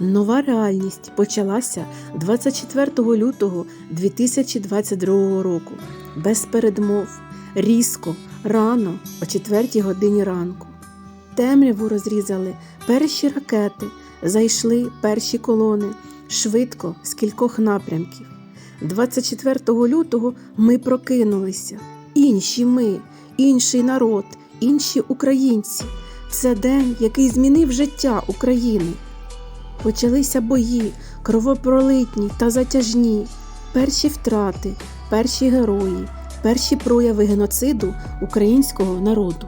Нова реальність почалася 24 лютого 2022 року. Без передмов, різко, рано, о 4 годині ранку. Темряву розрізали перші ракети, зайшли перші колони, швидко з кількох напрямків. 24 лютого ми прокинулися. Інші ми, інший народ, інші українці. Це день, який змінив життя України. Почалися бої, кровопролитні та затяжні, перші втрати, перші герої, перші прояви геноциду українського народу.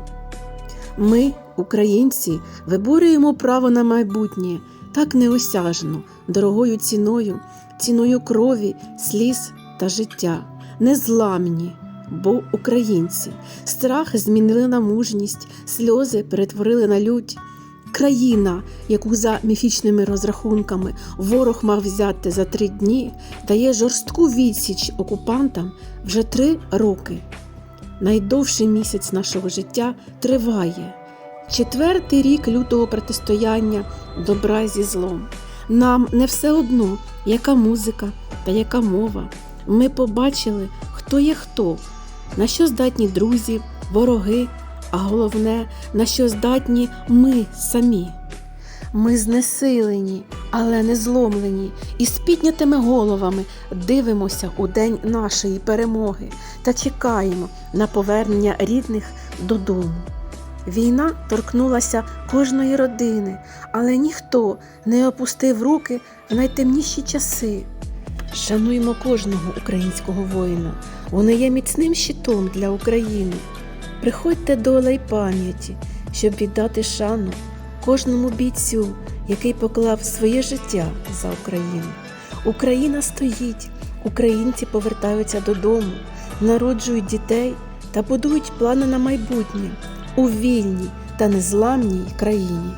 Ми, українці, виборюємо право на майбутнє так неосяжно, дорогою ціною, ціною крові, сліз та життя, незламні, бо українці. Страх змінили на мужність, сльози перетворили на лють. Країна, яку за міфічними розрахунками ворог мав взяти за три дні, дає жорстку відсіч окупантам вже три роки. Найдовший місяць нашого життя триває. Четвертий рік лютого протистояння добра зі злом. Нам не все одно, яка музика та яка мова. Ми побачили, хто є хто, на що здатні друзі, вороги, а головне, на що здатні ми самі. Ми знесилені, але не зломлені, і з піднятими головами дивимося у день нашої перемоги та чекаємо на повернення рідних додому. Війна торкнулася кожної родини, але ніхто не опустив руки в найтемніші часи. Шануємо кожного українського воїна. Вони є міцним щитом для України. Приходьте до Олей пам'яті, щоб віддати шану кожному бійцю, який поклав своє життя за Україну. Україна стоїть, українці повертаються додому, народжують дітей та будують плани на майбутнє у вільній та незламній країні.